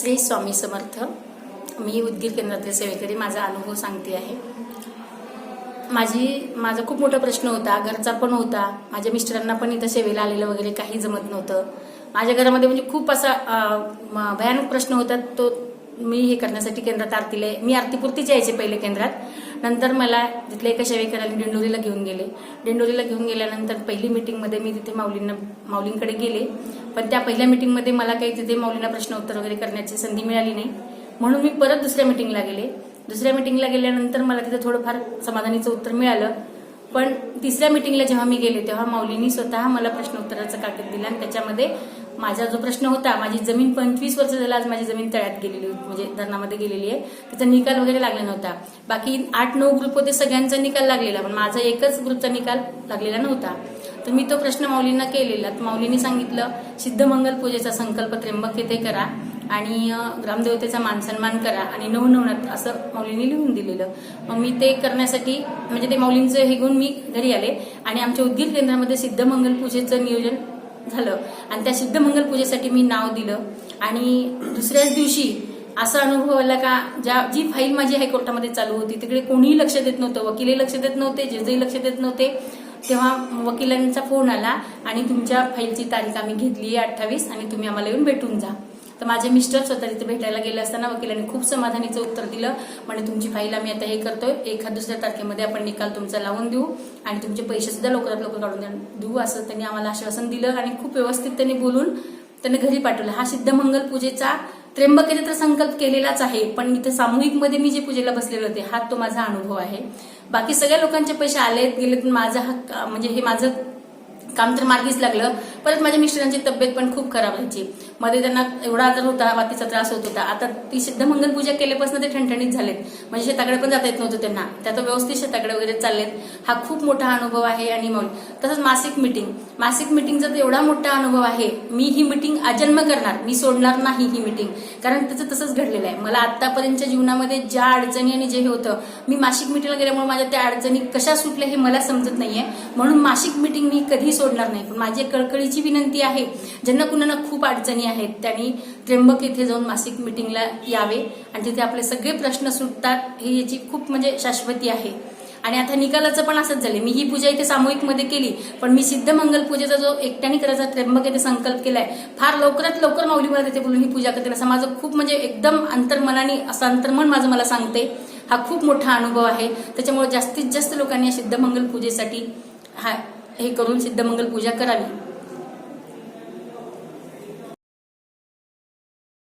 श्री स्वामी समर्थ. मी उदगीर केंद्रातील सेवेकरी माझा अनुभव सांगते आहे. माझी माझा खूप मोठा प्रश्न होता घरचा पण होता. माझ्या मिस्टरांना पण इथं सेवेला आलेलं वगैरे काही जमत नव्हतं. माझ्या घरामध्ये म्हणजे खूप असा म- भयानक प्रश्न होता. तो मी हे करण्यासाठी केंद्रात आरतीला मी आरतीपुरतीच यायचे पहिले केंद्रात. नंतर मला तिथल्या एका सेवेकराला दिंडोरीला घेऊन गेले. दिंडोरीला घेऊन गेल्यानंतर पहिली मीटिंगमध्ये मी तिथे माऊलींना माऊलींकडे गेले. पण त्या पहिल्या मीटिंगमध्ये मला काही तिथे माऊलींना प्रश्न उत्तर वगैरे करण्याची संधी मिळाली नाही. म्हणून मी परत दुसऱ्या मीटिंगला गेले. दुसऱ्या मीटिंगला गेल्यानंतर मला तिथे थोडंफार समाधानीचं उत्तर मिळालं. पण तिसऱ्या मीटिंगला जेव्हा मी गेले तेव्हा माऊलींनी स्वतः मला प्रश्न उत्तराचा कागद दिला आणि त्याच्यामध्ये माझा जो प्रश्न होता माझी जमीन पंचवीस वर्ष झाला आज माझी जमीन तळ्यात गेलेली होती म्हणजे धरणामध्ये गेलेली आहे. त्याचा निकाल वगैरे लागला नव्हता. बाकी आठ नऊ ग्रुप होते सगळ्यांचा निकाल लागलेला पण माझा एकच ग्रुपचा निकाल लागलेला नव्हता. तर मी तो प्रश्न माऊलींना केलेला. तर माऊलींनी सांगितलं सिद्धमंगल पूजेचा संकल्प त्र्यंबक येथे करा आणि ग्रामदेवतेचा मानसन्मान करा आणि नवनवनात असं माऊलींनी लिहून दिलेलं. मग मी ते करण्यासाठी म्हणजे ते माऊलींचं हे घेऊन मी घरी आले आणि आमच्या उद्गीर केंद्रामध्ये सिद्धमंगल पूजेचं नियोजन झालं. आणि त्या सिद्धमंगल पूजेसाठी मी नाव दिलं. आणि दुसऱ्याच दिवशी असा अनुभव आला का ज्या जी फाईल माझी हायकोर्टामध्ये चालू होती तिकडे कोणीही लक्ष देत नव्हतं. वकीलही लक्ष देत नव्हते जजही लक्ष देत नव्हते. तेव्हा वकिलांचा फोन आला आणि तुमच्या फाईलची तारीख आम्ही घेतली आहे अठ्ठावीस आणि तुम्ही आम्हाला येऊन भेटून जा. तर माझे मिस्टर स्वतः तिथे भेटायला गेले असताना वकिलांनी खूप समाधानीचं उत्तर दिलं. म्हणजे तुमची फाईल आम्ही आता हे करतोय. एखाद दुसऱ्या तारखेमध्ये आपण निकाल तुमचा लावून देऊ आणि तुमचे पैसे सुद्धा लवकरात लवकर काढून द्या- देऊ असं त्यांनी आम्हाला आश्वासन दिलं आणि खूप व्यवस्थित त्यांनी बोलून त्यांनी घरी पाठवलं. हा सिद्धमंगल पूजेचा त्र्यंबकेने तर संकल्प केलेलाच आहे पण इथे सामूहिकमध्ये मी जे पूजेला बसलेले होते हा तो माझा अनुभव आहे. बाकी सगळ्या लोकांचे पैसे आलेत गेलेत पण माझा हा म्हणजे हे माझं काम तर मार्गीच लागलं. परत माझ्या मिस्टरांची तब्येत पण खूप खराब व्हायची. मध्ये त्यांना एवढा आजार होता वातीचा त्रास होत होता. आता ती सिद्धमंगल पूजा केल्यापासून ते ठणठणीत झालेत. म्हणजे शेताकडे पण जाता येत नव्हतं त्यांना. त्यात व्यवस्थित शेताकडे वगैरे चाललेत. हा खूप मोठा अनुभव आहे आणि मग तसंच मासिक मिटिंग मासिक मिटिंगचा तर एवढा मोठा अनुभव आहे. मी ही मिटिंग अजन्म करणार. मी सोडणार नाही ही मिटिंग कारण त्याचं तसंच घडलेलं आहे. मला आतापर्यंतच्या जीवनामध्ये ज्या अडचणी आणि जे हे होतं मी मासिक मिटिंगला गेल्यामुळे माझ्या त्या अडचणी कशा सुटल्या हे मला समजत नाहीये. म्हणून मासिक मिटिंग मी कधी सोडणार नाही. पण माझी कळकळीची कळकळीची विनंती आहे ज्यांना कुणाला खूप अडचणी आहेत त्यांनी त्र्यंबक येथे जाऊन मासिक मिटिंगला यावे आणि तिथे आपले सगळे प्रश्न सुटतात ही याची खूप म्हणजे शाश्वती आहे. आणि आता निकालाचं पण असंच झालं मी ही पूजा इथे सामूहिकमध्ये केली पण मी सिद्ध मंगल पूजेचा जो एकट्याने करायचा त्र्यंबक येथे संकल्प केलाय फार लवकरात लवकर माऊली मला तिथे बोलून ही पूजा करते असं माझं खूप म्हणजे एकदम अंतर्मनाने असं अंतर्मन माझं मला सांगते. हा खूप मोठा अनुभव आहे. त्याच्यामुळे जास्तीत जास्त लोकांनी या सिद्धमंगल पूजेसाठी हा हे करून सिद्धमंगल पूजा करावी.